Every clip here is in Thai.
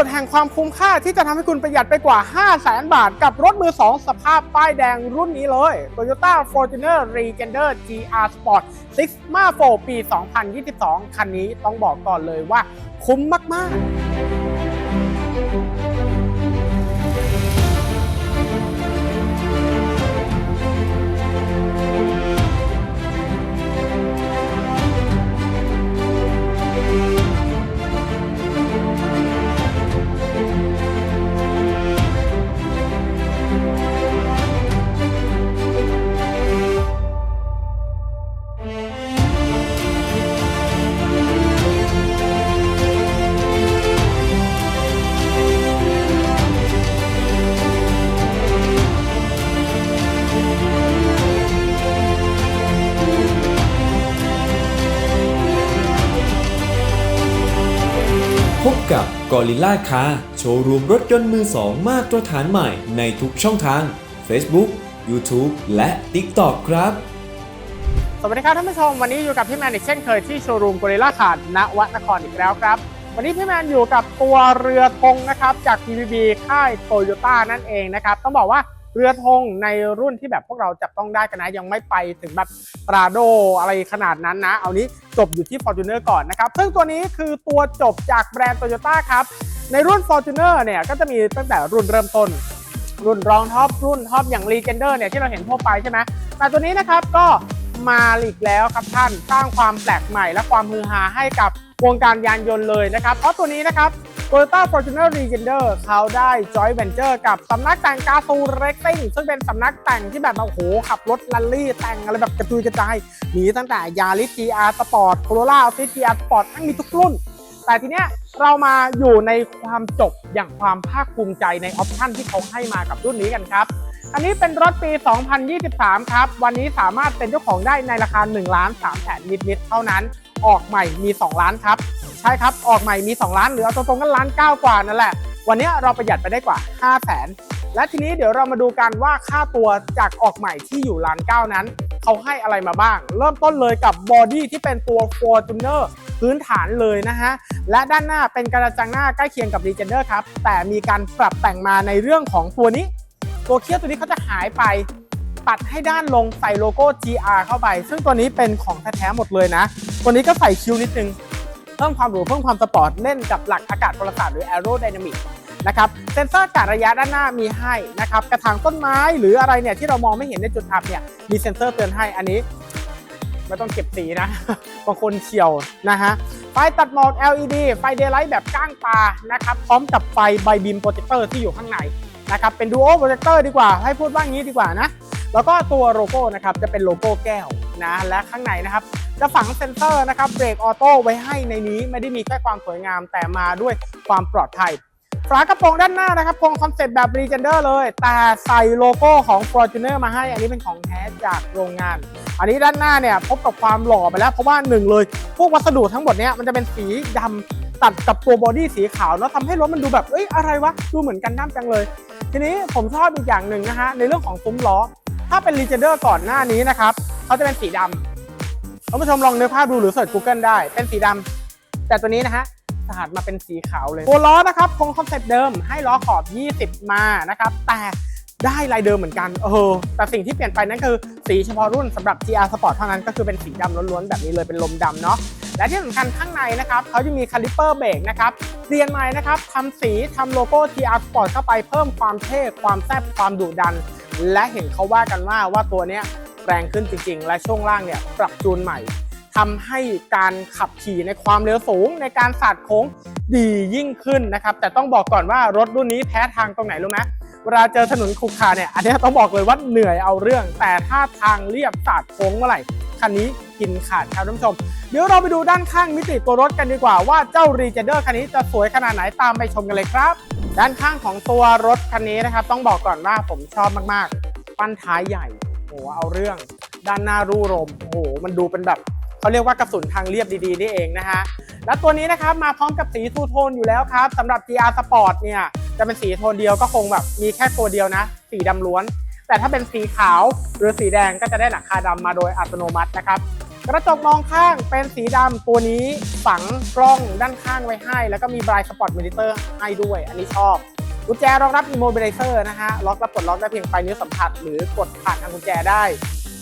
สุดแห่งความคุ้มค่าที่จะทำให้คุณประหยัดไปกว่า 5 0 0แสนบาท กับรถมือ 2 สภาพป้ายแดงรุ่นนี้เลย Toyota Fortuner Regender GR Sport Sigma 4 ปี 2022 คันนี้ต้องบอกก่อนเลยว่าคุ้มมาก ๆ กับ g o r i l l a Car โชว์รูมรถยนต์มือสองมาตรฐานใหม่ในทุกช่องทาง Facebook YouTube และ TikTok ครับ สวัสดีครับท่านผู้ชม วันนี้อยู่กับพี่แมนอีกเช่นเคยที่โชว์รูมกอริล่าคาณวัดนครอีกแล้วครับ วันนี้พี่แมนอยู่กับตัวเรือธงนะครับ จาก PBB ค่ายโตโยต้านั่นเองนะครับ ต้องบอกว่า เรือธงในรุ่นที่แบบพวกเราจับต้องได้กันนะ ยังไม่ไปถึงแบบปราโดอะไรขนาดนั้นนะ เอานี้จบอยู่ที่ Fortuner ก่อนนะครับ ซึ่งตัวนี้คือตัวจบจากแบรนด์โตโยต้าครับ ในรุ่น Fortuner เนี่ยก็จะมีตั้งแต่รุ่นเริ่มต้น รุ่นรองท็อปรุ่นท็อปอย่าง Legender เนี่ยที่เราเห็นทั่วไปใช่ไหมแต่ตัวนี้นะครับก็มาอีกแล้วครับท่านสร้างความแปลกใหม่และความฮือฮาให้กับวงการยานยนต์เลยนะครับ เพราะตัวนี้นะครับ Toyota Fortuner Legender เขาได้ Joint Venture กับสำนักแต่งกาซูเร็กซิ่งซึ่งเป็นสำนักแต่งที่แบบโอ้โห ขับรถลัลลี่ แต่งอะไรแบบกระจุยกระจาย มีตั้งแต่ยาริส GR Sport Corolla Altis GR Sport ทั้งมีทุกรุ่น แต่ทีเนี้ยเรามาอยู่ในความจบอย่างความภาคภูมิใจในออปชั่นที่เขาให้มากับรุ่นนี้กันครับ อันนี้เป็นรถปี 2023 ครับ วันนี้สามารถเป็นเจ้าของได้ในราคา1ล้าน3แสนนิดๆเท่านั้น ออกใหม่มี 2 ล้านครับ ใช่ครับ ออกใหม่มี 2 ล้านหรือเอาตรงๆก็ล้านเก้ากว่านั่นแหละ วันนี้เราประหยัดไปได้กว่า 5 0 0แสนและทีนี้เดี๋ยวเรามาดูกันว่าค่าตัวจากออกใหม่ที่อยู่ล้านเก้านั้น เขาให้อะไรมาบ้าง เริ่มต้นเลยกับบอดี้ที่เป็นตัว Fortuner พื้นฐานเลยนะฮะ และด้านหน้าเป็นกระจังหน้าใกล้เคียงกับ Legender ครับ แต่มีการปรับแต่งมาในเรื่องของตัวนี้ ตัวเคียร์ตัวนี้เขาจะหายไปปัดให้ด้านลงใส่โลโก้ GR เข้าไป ซึ่งตัวนี้เป็นของแท้ๆหมดเลยนะ ตัวนี้ก็ใส่คิ้วนิดนึง เพิ่มความหรูเพิ่มความสปอร์ตเล่นกับหลักอากาศพลศาสตร์หรือ aerodynamic นะครับเซ็นเซอร์อากาศระยะด้านหน้ามีให้นะครับกระถางต้นไม้หรืออะไรเนี่ยที่เรามองไม่เห็นในจุดอับเนี่ยมีเซ็นเซอร์เตือนให้อันนี้ไม่ต้องเก็บสีนะบางคนเฉียวนะฮะไฟตัดหมอก LED ไฟเดย์ไลท์แบบก้างตานะครับพร้อมกับไฟไบบีมโปรเจคเตอร์ที่อยู่ข้างในนะครับเป็นดูโอโปรเจคเตอร์ดีกว่า ให้พูดว่างี้ดีกว่านะ แล้วก็ตัวโลโก้นะครับจะเป็นโลโก้แก้วนะและข้างในนะครับ จะฝังเซ็นเซอร์นะครับเบรกออโต้ไว้ให้ในนี้ไม่ได้มีแค่ความสวยงามแต่มาด้วยความปลอดภัยฝากระโปรงด้านหน้านะครับคงคอนเซ็ปต์แบบ Legender เลย แต่ใส่โลโก้ของ Fortuner มาให้ อันนี้เป็นของแท้จากโรงงาน อันนี้ด้านหน้าเนี่ยพบกับความหล่อไปแล้ว เพราะว่าหนึ่งเลย พวกวัสดุทั้งหมดเนี้ยมันจะเป็นสีดำตัดกับตัวบอดี้สีขาวแล้วทำให้รถมันดูแบบ เอ้ยอะไรวะ ดูเหมือนกันด้ามจังเลย ทีนี้ผมชอบอีกอย่างหนึ่งนะฮะในเรื่องของซุ้มล้อ ถ้าเป็น Legender ก่อนหน้านี้นะครับเขาจะเป็นสีดำ ท่านผู้ชมลองนึกภาพดูหรือเสิร์ช Google ได้ เป็นสีดำแต่ตัวนี้นะฮะสหัสมาเป็นสีขาวเลย ตัวล้อนะครับคงคอนเซ็ปต์เดิมให้ล้อขอบ 20 มานะครับแต่ได้ลายเดิมเหมือนกัน เออ แต่สิ่งที่เปลี่ยนไปนั่นคือสีเฉพาะรุ่นสำหรับ GR Sport เท่านั้นก็คือเป็นสีดำล้วนๆ แบบนี้เลยเป็นลมดำเนาะ และที่สำคัญข้างในนะครับเขาจะมีคาลิปเปอร์เบรกนะครับเปลี่ยนใหม่นะครับทำสีทำโลโก้ GR Sport เข้าไปเพิ่มความเท่ ความแซ่บความดุดัน และเห็นเขาว่ากันว่าว่าตัวเนี้ย แรงขึ้นจริง ๆ และช่วงล่างเนี่ยปรับจูนใหม่ทำให้การขับขี่ในความเร็วสูง ในการสาดโค้งดียิ่งขึ้นนะครับ แต่ต้องบอกก่อนว่ารถรุ่นนี้แพ้ทางตรงไหนรู้ไหมเวลาเจอถนนขรุขระเนี่ยอันนี้ต้องบอกเลยว่าเหนื่อยเอาเรื่อง แต่ถ้าทางเรียบสาดโค้งเมื่อไหร่คันนี้กินขาดครับท่านผู้ชม เดี๋ยวเราไปดูด้านข้างมิติตัวรถกันดีกว่าว่าเจ้า r e g e n d e r คันนี้จะสวยขนาดไหนตามไปชมกันเลยครับ ด้านข้างของตัวรถคันนี้นะครับ ต้องบอกก่อนว่าผมชอบมากๆ ปั้นท้ายใหญ่ โหเอาเรื่องด้านหน้ารูรมโอ้โหมันดูเป็นแบบเขาเรียกว่ากระสุนทางเรียบดีๆนี่เองนะฮะและตัวนี้นะครับมาพร้อมกับสีทูโทนอยู่แล้วครับสำหรับ GR Sport เนี่ยจะเป็นสีโทนเดียวก็คงแบบมีแค่ตัวเดียวนะ สีดำล้วน แต่ถ้าเป็นสีขาวหรือสีแดงก็จะได้หลังคาดำมาโดยอัตโนมัตินะครับกระจกมองข้างเป็นสีดำตัวนี้ฝังกล้องด้านข้างไว้ให้ แล้วก็มีบรายสปอร์ตมินิเตอร์ให้ด้วย อันนี้ชอบ กุญแจรองรับ immobilizer นะฮะ ล็อกและปลดล็อกได้เพียงปลายนิ้วสัมผัส หรือกดผ่านทางกุญแจได้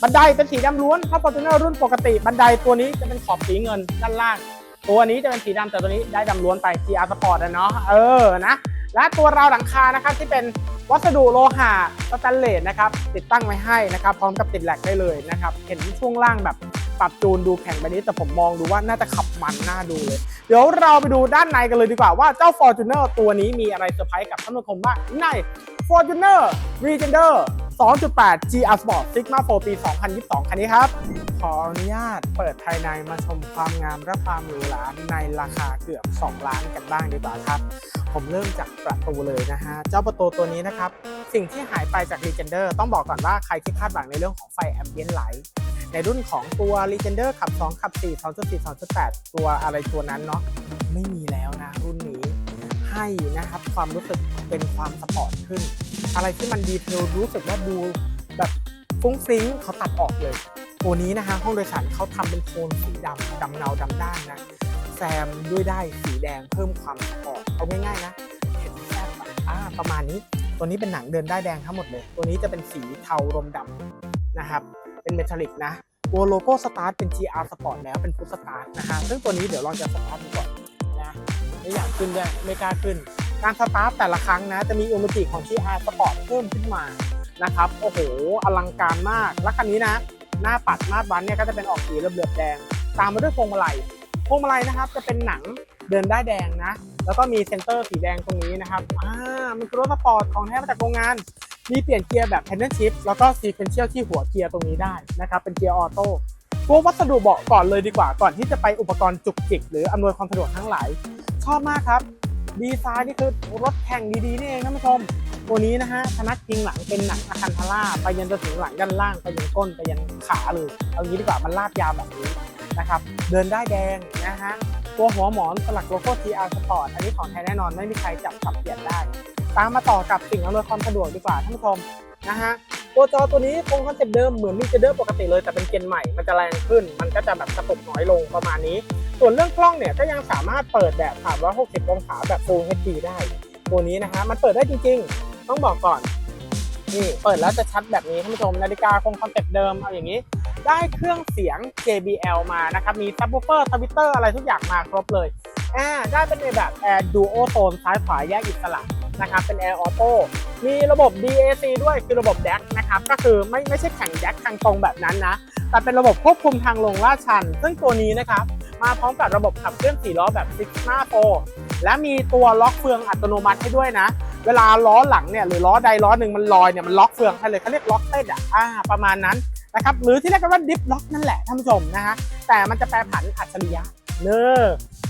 บันไดเป็นสีดำล้วน ถ้า Fortuner รุ่นปกติ บันไดตัวนี้จะเป็นขอบสีเงินด้านล่าง ตัวนี้จะเป็นสีดำแต่ตัวนี้ได้ดำล้วนไป GR Sport อะเนาะ เออ นะ และตัวราวหลังคานะครับที่เป็นวัสดุโลหะสแตนเลสนะครับ ติดตั้งไว้ให้นะครับ พร้อมกับติดแหลกได้เลยนะครับ เห็นช่วงล่างแบบ ปรับจูนดูแข็งไปนิดแต่ผมมองดูว่าน่าจะขับมันน่าดูเลย เดี๋ยวเราไปดูด้านในกันเลยดีกว่าว่าเจ้า Fortuner ตัวนี้มีอะไรเซอร์ไพรส์กับท่านผู้ชมบ้างใน Fortuner Legender 2.8 GR Sport Sigma 4 ปี 2022 คันนี้ครับ ขออนุญาตเปิดภายในมาชมความงามและความหรูหราในราคาเกือบ 2 ล้านกันบ้างดีกว่าครับ ผมเริ่มจากประตูเลยนะฮะ เจ้าประตูตัวนี้นะครับ สิ่งที่หายไปจาก Legender ต้องบอกก่อนว่าใครที่คาดหวังในเรื่องของไฟ Ambient Light ในรุ่นของตัว Legender ขับ 2 ขับ 4 2.4 2.8 ตัวอะไรตัวนั้นเนาะไม่มีแล้วนะรุ่นนี้ให้นะครับความรู้สึกเป็นความสปอร์ตขึ้น อะไรที่มันดีเทลรู้สึกว่าดูแบบฟุ้งฟิ้งเขาตัดออกเลย ตัวนี้นะฮะห้องโดยสารเขาทำเป็นโทนสีดำดำเงาดำด้านนะแซมด้วยได้สีแดงเพิ่มความสปอร์ตเอาง่ายๆนะเห็นแซมอะอ่าประมาณนี้ ตัวนี้เป็นหนังเดินได้แดงทั้งหมดเลย ตัวนี้จะเป็นสีเทารมดำนะครับ เป็นเมทัลลิกนะตัวโลโก้สตาร์ทเป็น GR Sport แล้วเป็นฟุตสตาร์ทนะฮะซึ่งตัวนี้เดี๋ยวลองจะสตาร์ทดูก่อนนะไม่อยากขึ้นด้วยไม่กล้าขึ้น การสตาร์ทแต่ละครั้งนะจะมีอิโมจิของ GR Sport เพิ่มขึ้นมานะครับโอ้โห อลังการมาก แล้วคันนี้นะ หน้าปัดหน้าบันเนี่ยก็จะเป็นออกสีเหลือบแดง ตามมาด้วยพวงมาลัยพวงมาลัยนะครับจะเป็นหนังเดินได้แดงนะ แล้วก็มีเซนเตอร์สีแดงตรงนี้นะครับอ่ามันคือรถสปอร์ตของแท้มาจากโรงงาน มีเปลี่ยนเกียร์แบบ p a n d l shift แล้วก็ sequential ที่หัวเกียร์ตรงนี้ได้นะครับเป็นเกียร์ออโต้ตัววัสดุเบาะก่อนเลยดีกว่า ก่อนที่จะไปอุปกรณ์จุกจิก หรืออำนวยความสะดวกทั้งหลาย ชอบมากครับ ดีไซน์นี่คือรถแข่งดีๆนี่เองท่านผู้ชม ตัวนี้นะฮะพนักพิงหลังเป็นหนังอะคันทาร่าไปยันจนถึงหลังด้านล่างไปยันก้นไปยันขาเลยเอางี้ดีกว่ามันลาดยาวแบบนี้นะครับเดินได้แดงนะฮะตัวหัวหมอนสลักโลโก้ TR Sport อันนี้ของแท้แน่นอนไม่มีใครจับสับเปลี่ยนได้ ตามมาต่อกับสิ่งอำนวยความสะดวกดีกว่าท่านผู้ชมนะฮะตัวจอตัวนี้คงคอนเซ็ปต์เดิมเหมือนมีเจเดอร์ปกติเลยแต่เป็นเจนใหม่มันจะแรงขึ้น มันก็จะแบบกระตุกน้อยลงประมาณนี้ ส่วนเรื่องกล้องเนี่ยก็ยังสามารถเปิดแบบ360องศาแบบ Full HD ได้ ตัวนี้นะฮะมันเปิดได้จริง ๆ ต้องบอกก่อนนี่เปิดแล้วจะชัดแบบนี้ท่านผู้ชมนาฬิกาคงคอนเซ็ปต์เดิมเอาอย่างนี้ ได้เครื่องเสียง JBL มานะครับมีซับ w ูเ e อร์ทวิตเตอร์อะไรทุกอย่างมาครบเลยอ่าได้เป็นในแบบ Air Duo Tone ซ้ายขวาแยกอิสระ นะครับเป็น Air Auto มีระบบ DAC ด้วยคือระบบ DAC นะครับก็คือไม่ไม่ใช่แข่ง DAC ทางตรงแบบนั้นนะ แต่เป็นระบบควบคุมทางลงลาดชัน ซึ่งตัวนี้นะครับมาพร้อมกับระบบขับเคลื่อน4ล้อแบบ Sigma 4และมีตัวล็อกเฟืองอัตโนมัติให้ด้วยนะ เวลาล้อหลังเนี่ยหรือล้อใดล้อหนึ่งมันลอยเนี่ยมันล็อกเฟืองให้เลยเขาเรียกล็อกเต้นอะอ่าประมาณนั้นนะครับหรือที่เรียกกันว่าดิฟล็อกนั่นแหละท่านผู้ชมนะฮะแต่มันจะแปรผันอัจฉริยะเนอ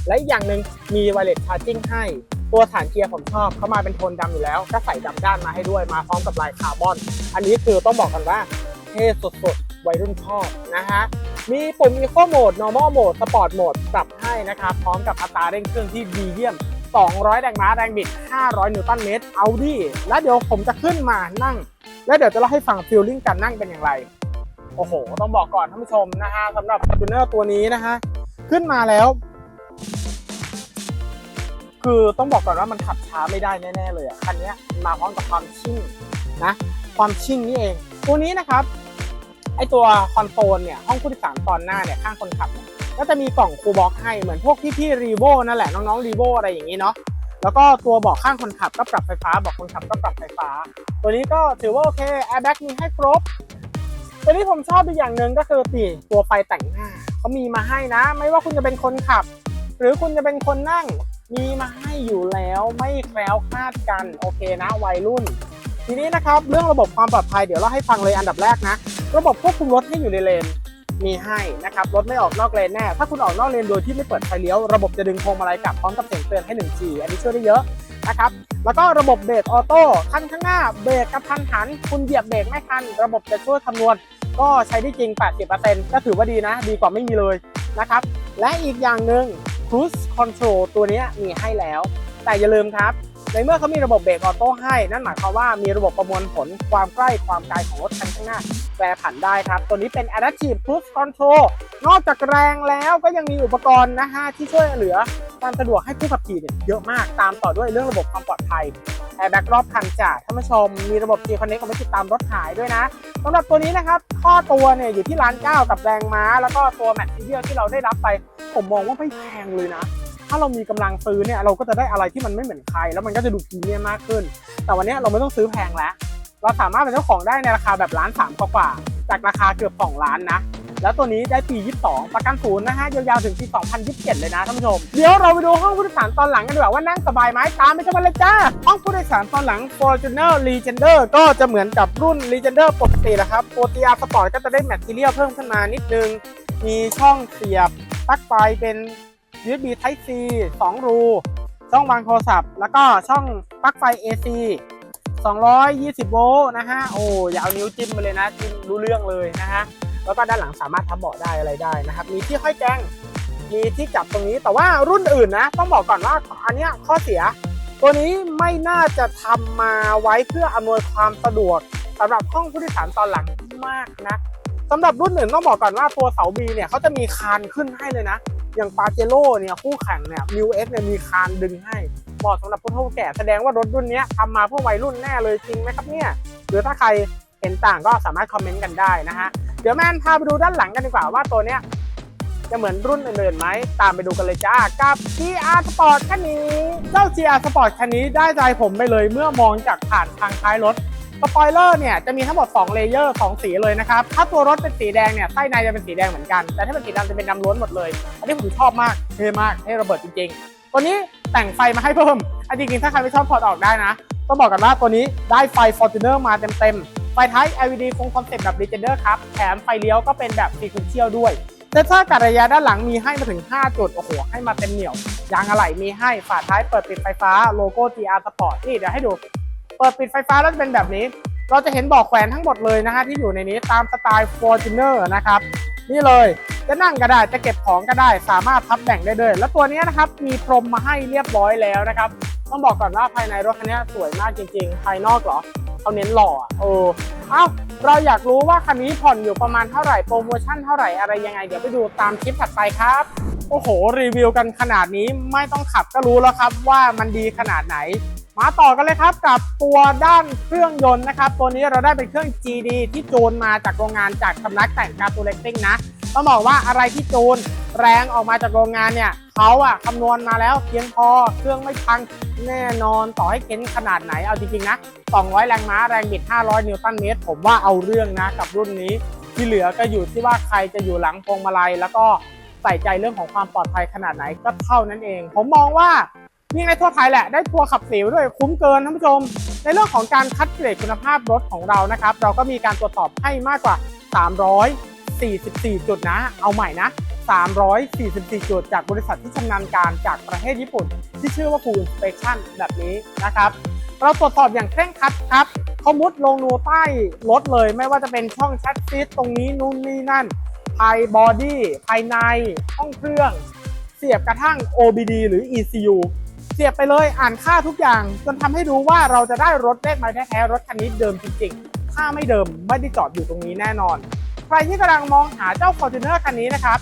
และอีกอย่างหนึ่งมีไวเลสชาร์จิ่งให้ ตัวฐานเกียร์ผมชอบเขามาเป็นโทนดำอยู่แล้ว ก็ใส่ดำด้านมาให้ด้วยมาพร้อมกับลายคาร์บอน อันนี้คือต้องบอกกันว่าเท่สดๆ วัยรุ่นชอบนะฮะ มีปุ่ม Eco Mode Normal Mode Sport Mode ปรับให้นะครับ พร้อมกับอัตราเร่งเครื่องที่ดีเยี่ยม 200 แรงม้าแรงบิด 500 นิวตันเมตร เอาดิแล้วเดี๋ยวผมจะขึ้นมานั่ง แล้วเดี๋ยวจะเล่าให้ฟังฟิลลิ่งการนั่งเป็นอย่างไร โอ้โห ต้องบอกก่อนท่านผู้ชมนะฮะสำหรับ Fortuner ตัวนี้นะฮะ ขึ้นมาแล้ว คือต้องบอกก่อนว่ามันขับช้าไม่ได้แน่ๆเลยอะคันนี้มาพร้อมกับความชิ่งนะความชิ่งนี่เอง ตัวนี้นะครับไอตัวคอนโซลเนี่ยห้องผู้โดยสารตอนหน้าเนี่ยข้างคนขับก็จะมีกล่องคูลบ็อกให้เหมือนพวกพี่ๆรีโวนั่นแหละน้องๆรีโวอะไรอย่างนี้เนาะแล้วก็ตัวบาะข้างคนขับก็ปรับไฟฟ้าบาะคนขับก็ปรับไฟฟ้า ตัวนี้ก็ถือว่าโอเคแอร์แบ็กมีให้ครบตัวนี้ผมชอบอีกอย่างหนึ่งก็คือตีตัวไฟแต่งหน้าเขามีมาให้นะ ไม่ว่าคุณจะเป็นคนขับ หรือคุณจะเป็นคนนั่ง มีมาให้อยู่แล้วไม่แคล้วคลาดกันโอเคนะวัยรุ่น ทีนี้นะครับเรื่องระบบความปลอดภัยเดี๋ยวเราให้ฟังเลยอันดับแรกนะ ระบบควบคุมรถให้อยู่ในเลนมีให้นะครับรถไม่ออกนอกเลนแน่ถ้าคุณออกนอกเลนโดยที่ไม่เปิดไฟเลี้ยวระบบจะดึงพวงมาลัยกลับพร้อมกับเสียงเตือนให้ 1G อันนี้ช่วยได้เยอะนะครับแล้วก็ระบบเบรกออโต้คันข้างหน้าเบรกกระทันหัน คุณเหยียบเบรกไม่ทัน ระบบจะช่วยคำนวณ ก็ใช้ได้จริง 80%ก็ถือว่าดีนะ ดีกว่าไม่มีเลยนะครับ และอีกอย่างหนึ่ง Cruise Control ตัวนี้มีให้แล้ว แต่อย่าลืมครับ ในเมื่อเขามีระบบเบรกออโต้ให้ นั่นหมายความว่ามีระบบประมวลผลความใกล้ความไกลของรถคันข้างหน้าแปรผันได้ครับ ตัวนี้เป็น Adaptive Cruise Control นอกจากแรงแล้วก็ยังมีอุปกรณ์นะฮะที่ช่วยเหลือ ความสะดวกให้ผู้ขับขี่เนี่ยเยอะมากตามต่อด้วยเรื่องระบบความปลอดภัยแอร์แบ็กรอบคันจ่าท่านผู้ชมมีระบบ G Connect เอาไว้ติดตามรถหายด้วยนะสำหรับตัวนี้นะครับข้อตัวเนี่ยอยู่ที่ล้านเก้ากับแรงม้า แล้วก็ตัวแมททีเรียลที่เราได้รับไป ผมมองว่าไม่แพงเลยนะ ถ้าเรามีกำลังซื้อเนี่ยเราก็จะได้อะไรที่มันไม่เหมือนใคร แล้วมันก็จะดูพรีเมียมมากขึ้น แต่วันนี้เราไม่ต้องซื้อแพงแล้ว เราสามารถเป็นเจ้าของได้ในราคาแบบล้านสามกว่าจากราคาเกือบ2ล้านนะ แล้วตัวนี้ได้ปี 22 ประกันศูนย์นะฮะยาวๆถึงปี 2027 เลยนะท่านผู้ชม เดี๋ยวเราไปดูห้องผู้โดยสารตอนหลังกันดีกว่าว่านั่งสบายไหมตามไปกันมาเลยจ้า ห้องผู้โดยสารตอนหลัง Fortuner Legender ก็จะเหมือนกับรุ่น Legender ปกติแหละครับตัว TR Sport ก็จะได้แมทเทียลเพิ่มขึ้นมานิดนึง มีช่องเสียบปลั๊กไฟเป็น USB Type C 2 รู ช่องวางโทรศัพท์ แล้วก็ช่องปลั๊กไฟ AC 220 โวลต์นะฮะ โอ้ยาเอานิ้วจิ้มไปเลยนะ จิ้มรู้เรื่องเลยนะฮะ แล้วก็ด้านหลังสามารถทับเบาะได้อะไรได้นะครับ มีที่ห้อยแกงมีที่จับตรงนี้ แต่ว่ารุ่นอื่นนะ ต้องบอกก่อนว่าอันนี้ข้อเสีย ตัวนี้ไม่น่าจะทำมาไว้เพื่ออำนวยความสะดวกสำหรับห้องผู้โดยสารตอนหลังมากนะสำหรับรุ่นอื่นต้องบอกก่อนว่าตัวเสาบีเนี่ยเขาจะมีคานขึ้นให้เลยนะ อย่างปาเจโร่เนี่ยคู่แข่งเนี่ยมิวเอสเนี่ยมีคานดึงให้เหมาะสำหรับผู้เฒ่าแก่แสดงว่ารถรุ่นนี้ทำมาเพื่อวัยรุ่นแน่เลยจริงไหมครับเนี่ยหรือถ้าใครเห็นต่างก็สามารถคอมเมนต์กันได้นะฮะ เดี๋ยวแมนพาไปดูด้านหลังกันดีกว่าว่าตัวเนี้ยจะเหมือนรุ่นอื่นๆไหม ตามไปดูกันเลยจ้า กับ GR Sport คันนี้ เจ้า GR Sport คันนี้ได้ใจผมไปเลยเมื่อมองจากผ่านทางท้ายรถสปอยเลอร์เนี่ยจะมีทั้งหมด 2 เลเยอร์ 2 สีเลยนะครับ ถ้าตัวรถเป็นสีแดงเนี่ยไส้ในจะเป็นสีแดงเหมือนกัน แต่ถ้าเป็นสีดำจะเป็นดำล้วนหมดเลย อันนี้ผมชอบมาก เท่มากเท่ระเบิดจริงๆ ตัวนี้แต่งไฟมาให้เพิ่มอันจริงๆถ้าใครไม่ชอบถอดออกได้นะ ต้องบอกกันว่าตัวนี้ได้ไฟ Fortuner มาเต็มๆ ไฟท้าย LED คงคอนเซ็ปต์แบบ Legender ครับ แถมไฟเลี้ยวก็เป็นแบบ sequential ด้วยเซนเซอร์การระยะด้านหลังมีให้มาถึง 5 จุด โอ้โห ให้มาเต็มเหนียวยางอะไหล่มีให้ฝาท้ายเปิดปิดไฟฟ้าโลโก้ GR Sport นี่เดี๋ยวให้ดู เปิดปิดไฟฟ้าแล้วจะเป็นแบบนี้ เราจะเห็นบอกแขวนทั้งหมดเลยนะฮะที่อยู่ในนี้ตามสไตล์ Fortuner นะครับ นี่เลยจะนั่งก็ได้จะเก็บของก็ได้ สามารถพับแบ่งได้ด้วยแล้วตัวนี้นะครับมีพรมมาให้เรียบร้อยแล้วนะครับต้องบอกก่อนว่าภายในรถคันนี้สวยมากจริง ๆ ภายนอกเหรอ เขาเน้นหล่ออะเออเอ้าเราอยากรู้ว่าคันนี้ผ่อนอยู่ประมาณเท่าไหร่โปรโมชั่นเท่าไหร่อะไรยังไง เดี๋ยวไปดูตามคลิปถัดไปครับโอ้โห รีวิวกันขนาดนี้ไม่ต้องขับก็รู้แล้วครับว่ามันดีขนาดไหน มาต่อกันเลยครับกับตัวด้านเครื่องยนต์นะครับ ตัวนี้เราได้เป็นเครื่อง GD ที่จูนมาจากโรงงานจากสำนักแต่งการตูเล็กติ้งนะต้องบอกว่าอะไรที่จูนแรงออกมาจากโรงงานเนี่ย เขาอะคำนวณมาแล้วเพียงพอเครื่องไม่พังแน่นอนต่อให้เค้นขนาดไหนเอาจริงๆนะ 200 แรงม้าแรงบิด 500 นิวตันเมตร ผมว่าเอาเรื่องนะกับรุ่นนี้ ที่เหลือก็อยู่ที่ว่าใครจะอยู่หลังพวงมาลัย แล้วก็ใส่ใจเรื่องของความปลอดภัยขนาดไหนก็เท่านั้นเอง ผมมองว่านี่ไงทั่วไทยแหละได้ทัวร์ขับสีด้วยคุ้มเกินท่านผู้ชม ในเรื่องของการคัดเกรดคุณภาพรถของเรานะครับ เราก็มีการตรวจสอบให้มากกว่า 344 จุดนะ เอาใหม่นะ 344 จุด จากบริษัทที่ชำนาญการจากประเทศญี่ปุ่น ที่ชื่อว่า Full Inspection แบบนี้นะครับ เราตรวจสอบอย่างเคร่งครัดครับเขามุดลงรูใต้รถเลย ไม่ว่าจะเป็นช่องแชทซีทตรงนี้นู่นนี่นั่น ภายบอดี้ภายในห้องเครื่อง เสียบกระทั่ง OBD หรือ ECU เสียบไปเลยอ่านค่าทุกอย่าง จนทำให้รู้ว่าเราจะได้รถเลขไม้แท้ๆรถคันนี้เดิมจริงๆ ถ้าไม่เดิมไม่ได้จอดอยู่ตรงนี้แน่นอน ใครที่กำลังมองหาเจ้า Fortuner คันนี้นะครับ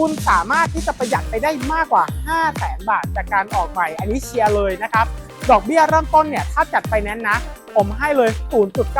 คุณสามารถที่จะประหยัดไปได้มากกว่า 5 0 0แสนบาทจากการออกใหม่ อันนี้เชียร์เลยนะครับ ดอกเบี้ยเริ่มต้นเนี่ย ถ้าจัดไปแนนซ์นะ ผมให้เลย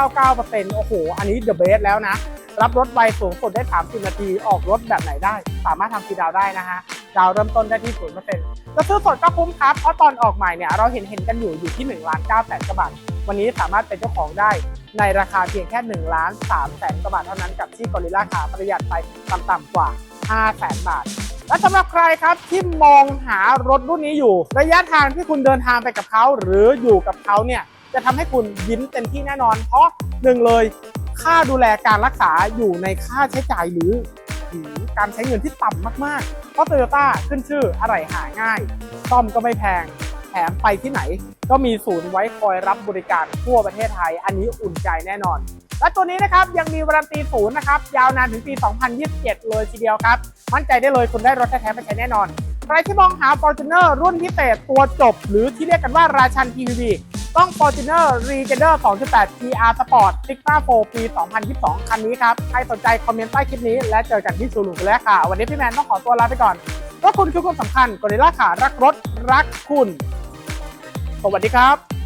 0.99%โอ้โห อันนี้เดอะเบสแล้วนะ รับรถไวสูงสุดได้ 30 นาที ออกรถแบบไหนได้ สามารถทำฟรีดาวได้นะฮะ ดาวเริ่มต้นได้ที่ 0%จะซื้อสดก็คุ้มครับ เพราะตอนออกใหม่เนี่ย เราเห็นเห็นกันอยู่อยู่ที่1ล้าน9แสนกว่าบาท วันนี้สามารถเป็นเจ้าของได้ในราคาเพียงแค่1ล้าน3แสนกว่าบาทเท่านั้นกับที่กอริลลาคาประหยัดไปต่ำๆกว่า 5แสนบาท และสำหรับใครครับที่มองหารถรุ่นนี้อยู่ ระยะทางที่คุณเดินทางไปกับเขาหรืออยู่กับเขาเนี่ยจะทำให้คุณยิ้มเต็มที่แน่นอน เพราะหนึ่งเลย ค่าดูแลการรักษาอยู่ในค่าใช้จ่ายหรือหรือการใช้เงินที่ต่ำมากๆ เพราะโตโยต้าขึ้นชื่ออะไรหาง่าย ซ่อมก็ไม่แพง แถมไปที่ไหน ก็มีศูนย์ไว้คอยรับบริการทั่วประเทศไทย อันนี้อุ่นใจแน่นอน และตัวนี้นะครับยังมีวารันตีศูนย์นะครับยาวนานถึงปี 2027 เลยทีเดียวครับ มั่นใจได้เลยคุณได้รถแท้ๆไปใช้แน่นอน ใครที่มองหา Fortuner รุ่นพิเศษตัวจบ หรือที่เรียกกันว่าราชัน PPV ต้อง Fortuner Regener 2.8 GR Sport Sigma 4 ปี 2022 คันนี้ครับ ใครสนใจคอมเมนต์ใต้คลิปนี้ และเจอกันที่ชูรูมกันแล้วค่ะ วันนี้พี่แมนต้องขอตัวลาไปก่อนเพราะคุณคือคนสำคัญกอริล่าขารักรถรักคุณ สวัสดีครับ